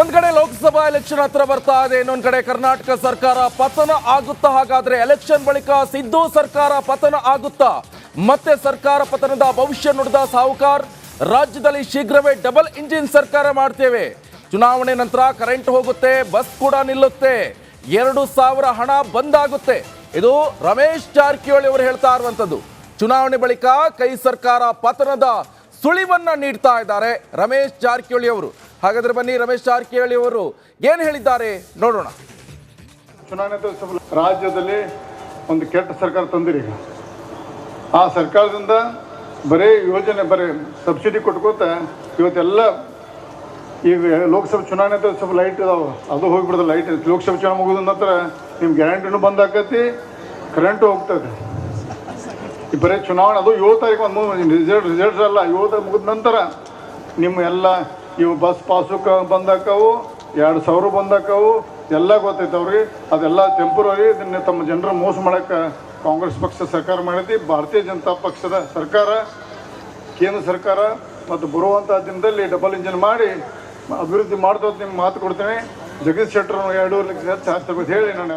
ಒಂದ್ ಕಡೆ ಲೋಕಸಭಾ ಎಲೆಕ್ಷನ್ ಹತ್ರ ಬರ್ತಾ ಇದೆ, ಇನ್ನೊಂದ್ ಕಡೆ ಕರ್ನಾಟಕ ಸರ್ಕಾರ ಪತನ ಆಗುತ್ತಾ? ಹಾಗಾದ್ರೆ ಎಲೆಕ್ಷನ್ ಬಳಿಕ ಸಿದ್ದು ಸರ್ಕಾರ ಪತನ ಆಗುತ್ತಾ? ಮತ್ತೆ ಸರ್ಕಾರ ಪತನದ ಭವಿಷ್ಯ ನುಡಿದ ಸಾಹುಕಾರ್, ರಾಜ್ಯದಲ್ಲಿ ಶೀಘ್ರವೇ ಡಬಲ್ ಇಂಜಿನ್ ಸರ್ಕಾರ ಮಾಡ್ತೇವೆ. ಚುನಾವಣೆ ನಂತರ ಕರೆಂಟ್ ಹೋಗುತ್ತೆ ಬಸ್ ಕೂಡ ನಿಲ್ಲುತ್ತೆ. ಎರಡು ಸಾವಿರ ಹಣ ಬಂದಾಗುತ್ತೆ. ಇದು ರಮೇಶ್ ಜಾರಕಿಹೊಳಿ ಅವರು ಹೇಳ್ತಾ ಇರುವಂತದ್ದು. ಚುನಾವಣೆ ಬಳಿಕ ಕೈ ಸರ್ಕಾರ ಪತನದ ಸುಳಿವನ್ನ ನೀಡ್ತಾ ಇದ್ದಾರೆ ರಮೇಶ್ ಜಾರಕಿಹೊಳಿ ಅವರು. ಹಾಗಾದ್ರೆ ಬನ್ನಿ ರಮೇಶ್ ಜಾರಕಿಹೊಳಿ ಅವರು ಏನ್ ಹೇಳಿದ್ದಾರೆ? ನೋಡೋಣ. ಚುನಾವಣೆ ರಾಜ್ಯದಲ್ಲಿ ಒಂದು ಕೆಟ್ಟ ಸರ್ಕಾರ ತಂದಿರಿ. ಆ ಸರ್ಕಾರದಿಂದ ಬರೀ ಯೋಜನೆ, ಬರೀ ಸಬ್ಸಿಡಿ ಕೊಟ್ಕೋತ ಇವತ್ತೆಲ್ಲ ಈಗ ಲೋಕಸಭೆ ಚುನಾವಣೆ ಅಂತ ಸ್ವಲ್ಪ ಲೈಟ್ ಇದಾವೆ ಅದು ಹೋಗಿಬಿಡ್ತದೆ ಲೈಟ್ ಲೋಕಸಭೆ ಚುನಾವಣೆ ಮುಗಿದ ನಂತರ ನಿಮ್ಮ ಗ್ಯಾರಂಟಿನೂ ಬಂದ್ ಆಕತಿ ಕರೆಂಟು ಹೋಗ್ತದೆ. ಈ ಬರೀ ಚುನಾವಣೆ, ಅದು ಏಳು ತಾರೀಕು ಒಂದು ರಿಸಲ್ಟ್ ರಿಸಲ್ಟ್ಸ್ ಅಲ್ಲ ಏಳು ತಾರೀಕು ಮುಗಿದ ನಂತರ ನಿಮ್ಮ ಎಲ್ಲ ಇವು ಬಸ್ ಪಾಸು ಕ ಬಂದಾಕವು, ಎರಡು ಸಾವಿರ ಬಂದಾಕವು, ಎಲ್ಲ ಗೊತ್ತೈತೆ ಅವ್ರಿಗೆ. ಅದೆಲ್ಲ ಟೆಂಪ್ರವರಿ ಇದನ್ನ ತಮ್ಮ ಜನರ ಮೋಸ ಮಾಡೋಕ್ಕೆ ಕಾಂಗ್ರೆಸ್ ಪಕ್ಷ ಸರ್ಕಾರ ಮಾಡೈತಿ ಭಾರತೀಯ ಜನತಾ ಪಕ್ಷದ ಸರ್ಕಾರ, ಕೇಂದ್ರ ಸರ್ಕಾರ, ಮತ್ತು ಬರುವಂಥ ದಿನದಲ್ಲಿ ಡಬಲ್ ಇಂಜಿನ್ ಮಾಡಿ ಅಭಿವೃದ್ಧಿ ಮಾಡ್ತಾ ನಿಮ್ಗೆ ಮಾತು ಕೊಡ್ತೀನಿ. ಜಗದೀಶ್ ಶೆಟ್ಟರ್ ಎರಡೂವರೆ ಲಕ್ಷ ಹೆಚ್ಚು ಹಾಕ್ತಬೇಕು ಹೇಳಿ ನಾನು